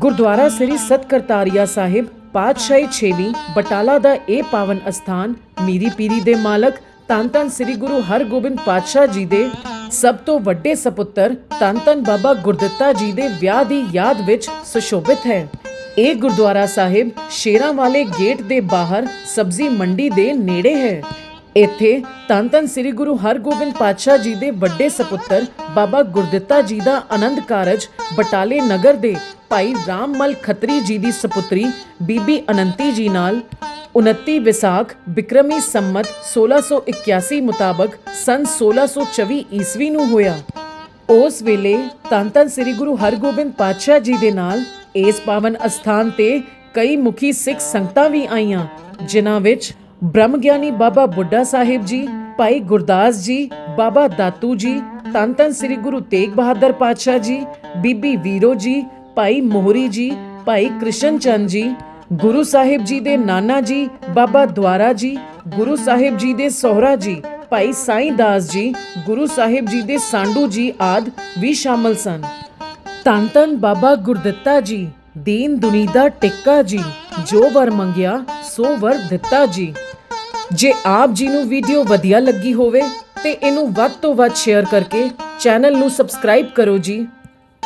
ਗੁਰਦੁਆਰਾ ਸ੍ਰੀ ਸਤਕਰਤਾਰੀਆ ਸਾਹਿਬ, ਪਾਤਸ਼ਾਹੀ ਛੇਵੀਂ, ਬਟਾਲਾ ਦਾ ਇਹ ਪਾਵਨ ਅਸਥਾਨ, ਮੀਰੀ ਪੀਰੀ ਦੇ ਮਾਲਕ, ਧੰਨ ਧੰਨ ਸ੍ਰੀ ਗੁਰੂ ਹਰਗੋਬਿੰਦ ਪਾਤਸ਼ਾਹ ਜੀ ਦੇ ਸਭ ਤੋਂ ਵੱਡੇ ਸਪੁੱਤਰ, ਧੰਨ ਧੰਨ ਬਾਬਾ ਗੁਰਦਿੱਤਾ ਜੀ ਦੇ ਵਿਆਹ ਦੀ ਯਾਦ ਵਿੱਚ ਸੁਸ਼ੋਭਿਤ ਹੈ। ਇਹ ਗੁਰਦੁਆਰਾ ਸਾਹਿਬ ਸ਼ੇਰਾਂ ਵਾਲੇ ਗੇਟ ਦੇ ਬਾਹਰ ਸਬਜ਼ੀ ਮੰਡੀ ਦੇ ਨੇੜੇ ਹੈ। ਇੱਥੇ ਧੰਨ ਧੰਨ ਸ੍ਰੀ ਗੁਰੂ ਹਰਗੋਬਿੰਦ ਪਾਤਸ਼ਾਹ ਜੀ ਦੇ ਵੱਡੇ ਸਪੁੱਤਰ, ਬਾਬਾ ਗੁਰਦਿੱਤਾ ਜੀ ਦਾ ਆਨੰਦ ਕਾਰਜ ਬਟਾਲੇ ਨਗਰ ਦੇ ਭਾਈ ਰਾਮਮਲ ਖੱਤਰੀ ਜੀ ਦੀ ਸੁਪੁੱਤਰੀ ਬੀਬੀ ਅਨੰਤੀ ਜੀ ਨਾਲ 29 ਵਿਸਾਖ ਬਿਕਰਮੀ ਸੰਮਤ 1681 ਮੁਤਾਬਕ ਸਨ 1624 ਈਸਵੀ ਨੂੰ ਹੋਇਆ। ਉਸ ਵੇਲੇ ਧੰਨ ਧੰਨ ਸ੍ਰੀ ਗੁਰੂ ਹਰਗੋਬਿੰਦ ਪਾਤਸ਼ਾਹ ਜੀ ਦੇ ਨਾਲ ਇਸ ਪਾਵਨ ਅਸਥਾਨ ਤੇ ਕਈ ਮੁਖੀ ਸਿੱਖ ਸੰਗਤਾਂ ਵੀ ਆਈਆਂ, ਜਿਨ੍ਹਾਂ ਵਿੱਚ ਬ੍ਰਹਮ ਗਿਆਨੀ ਬਾਬਾ ਬੁੱਢਾ ਸਾਹਿਬ ਜੀ, ਭਾਈ ਗੁਰਦਾਸ ਜੀ, ਬਾਬਾ ਦਾਤੂ ਜੀ, ਧੰਨ ਧੰਨ ਸ੍ਰੀ ਗੁਰੂ ਤੇਗ ਬਹਾਦਰ ਪਾਤਸ਼ਾਹ ਜੀ, ਬੀਬੀ ਵੀਰੋ ਜੀ ਭਾਈ ਮੋਹਰੀ ਜੀ, ਭਾਈ ਕ੍ਰਿਸ਼ਨ ਚੰਦ ਜੀ, ਗੁਰੂ ਸਾਹਿਬ ਜੀ ਦੇ ਨਾਨਾ ਜੀ, ਬਾਬਾ ਦਵਾਰਾ ਜੀ, ਗੁਰੂ ਸਾਹਿਬ ਜੀ ਦੇ ਸੋਹਰਾ ਜੀ, ਭਾਈ ਸਾਈਂ ਦਾਸ ਜੀ, ਗੁਰੂ ਸਾਹਿਬ ਜੀ ਦੇ ਸਾਂਡੂ ਜੀ ਆਦ ਵੀ ਸ਼ਾਮਲ ਸਨ। ਧੰਨ ਧੰਨ ਬਾਬਾ ਗੁਰਦਿੱਤਾ ਜੀ, ਦੀਨ ਦੁਨੀ ਦਾ ਟਿੱਕਾ ਜੀ, ਜੋ ਵਰ ਮੰਗਿਆ, ਸੋ ਵਰ ਦਿੱਤਾ ਜੀ। ਜੇ ਆਪ ਜੀ ਨੂੰ ਵੀਡੀਓ ਵਧੀਆ ਲੱਗੀ ਹੋਵੇ, ਤੇ ਇਹਨੂੰ ਵੱਧ ਤੋਂ ਵੱਧ ਸ਼ੇਅਰ ਕਰਕੇ ਚੈਨਲ ਨੂੰ ਸਬਸਕ੍ਰਾਈਬ ਕਰੋ ਜੀ।